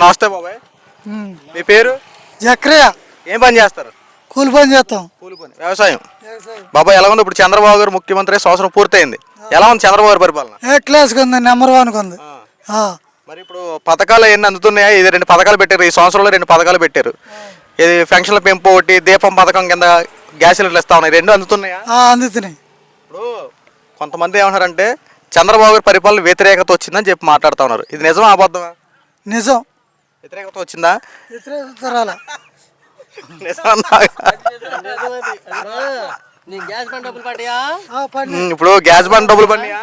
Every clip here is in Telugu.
నమస్తే బాబాయ్. మీ పేరు? జక్రయ్య ఏం పని చేస్తారు? కూలి పని చేస్తాం. కూలి పని వ్యవసాయం. బాబాయ్ ఎలా ఉంది? ఇప్పుడు చంద్రబాబు గారు ముఖ్యమంత్రి సంవత్సరం పూర్తయింది. ఎలా ఉంది చంద్రబాబు గారి పరిపాలన? ఉంది? నెంబర్ వన్కి ఉంది. మరి ఇప్పుడు పథకాలు ఎన్ని అందుతున్నాయా? ఇది రెండు పథకాలు పెట్టారు. ఈ సంవత్సరంలో రెండు పథకాలు పెట్టారు. ఇది ఫంక్షన్ల పెంపు ఒకటి దీపం పథకం కింద గ్యాస్ సిలిండర్లు ఇస్తా ఉన్నాయి. రెండు అందుతున్నాయా? అందుతున్నాయి. ఇప్పుడు కొంతమంది ఏమంటారంటే చంద్రబాబు గారి పరిపాలన వ్యతిరేకత వచ్చిందని చెప్పి మాట్లాడుతా ఉన్నారు. ఇది నిజమా అబద్ధమా? నిజం. వ్యతిరేకత వచ్చిందా? ఉమ్, ఇప్పుడు గ్యాస్ బండ్ డబ్బులు పడినాయా.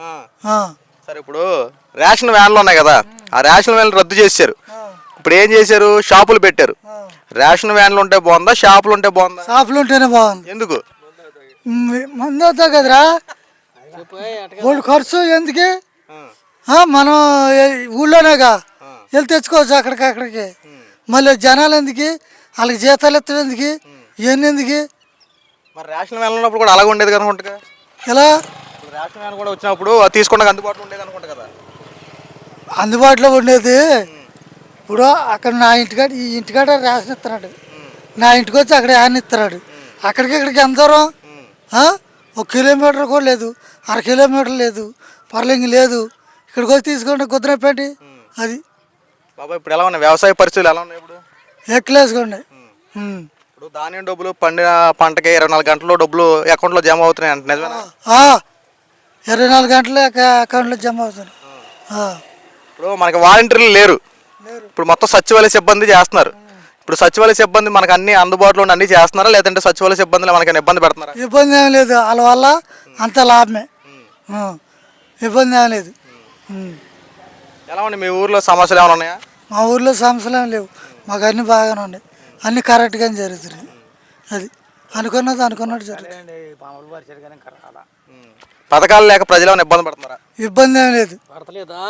ఆ. సరే ఇప్పుడు రేషన్ వ్యాన్లు ఉన్నాయి కదా ఆ రేషన్ వ్యాన్లు రద్దు చేశారు. ఇప్పుడు ఏం చేశారు? షాపులు పెట్టారు. రేషన్ వ్యాన్లు ఉంటే బాగుందా షాపులు ఉంటే బాగుందా? షాపులు ఉంటేనే బాగుంది. ఎందుకు? మందు అవుతావు కదరా? వాళ్ళు ఖర్చు ఎందుకు? ఆ, మనం ఊళ్ళోనేగా. వెళ్ళి తెచ్చుకోవచ్చు అక్కడికి అక్కడికి. మళ్ళీ జనాలు ఎందుకు? వాళ్ళకి జీతాలు ఎత్తడం ఎందుకు? ఇవన్నీ ఎందుకు? మరి రేషన్ వ్యాన్లు ఉన్నప్పుడు కూడా అలాగే ఉండేది కనుకుంటా ఎలా? రేషన్ వ్యాన్ కూడా వచ్చినప్పుడు అది తీసుకుంటే అందుబాటులో ఉండేది అనుకుంటా కదా. అందుబాటులో ఉండేది. ఇప్పుడు అక్కడ నా ఇంటికాడ ఈ ఇంటికాడ రేషన్ ఇస్తున్నాడు. నా ఇంటికి వచ్చి అక్కడ యాన్ ఇస్తున్నాడు. అక్కడికి ఇక్కడికి ఎంత దూరం? ఒక కిలోమీటర్ కూడా లేదు. అర కిలోమీటర్ లేదు. పర్లింగ్ లేదు. ఇక్కడికి వచ్చి తీసుకుంటే కుదిరేపేంటి అది. బాబా ఇప్పుడు ఎలా ఉన్నాయి? వ్యవసాయ పరిస్థితులు ఎలా ఉన్నాయి ఇప్పుడు? ఎక్కలేసుకోండి. ఇప్పుడు ధాన్యం డబ్బులు పండిన పంటకి ఇరవై నాలుగు గంటల్లో డబ్బులు అకౌంట్లో జమ అవుతున్నాయి అంటే నిజమేనా? ఇరవై నాలుగు గంటలు అక- అకౌంట్లో జమ అవుతుంది. ఇప్పుడు మనకి వాలంటీర్లు లేరు. ఇప్పుడు మొత్తం సచివాలయ సిబ్బంది చేస్తున్నారు. ఇప్పుడు సచివాలయ సిబ్బంది మనకు అన్ని అందుబాటులో ఉండి అన్ని చేస్తున్నారా? లేదంటే సచివాలయ సిబ్బందిలో మనకి ఇబ్బంది పెడుతున్నారా? ఇబ్బంది ఏం లేదు. వాళ్ళ వల్ల అంత లాభమే. ఇబ్బంది ఏం లేదు. ఎలా ఉంది మీ ఊర్లో సమస్యలు ఏమైనా ఉన్నాయా? మా ఊర్లో సమస్యలు ఏం లేవు. మాకు అన్ని బాగానే ఉన్నాయి. అన్ని కరెక్ట్గానే జరుగుతున్నాయి. అది అనుకున్నది అనుకున్నట్టు జరుగుతుంది. పథకాలు లేక ప్రజలు ఇబ్బంది పడుతున్నారా? ఇబ్బంది ఏం లేదు. పడతలేదా?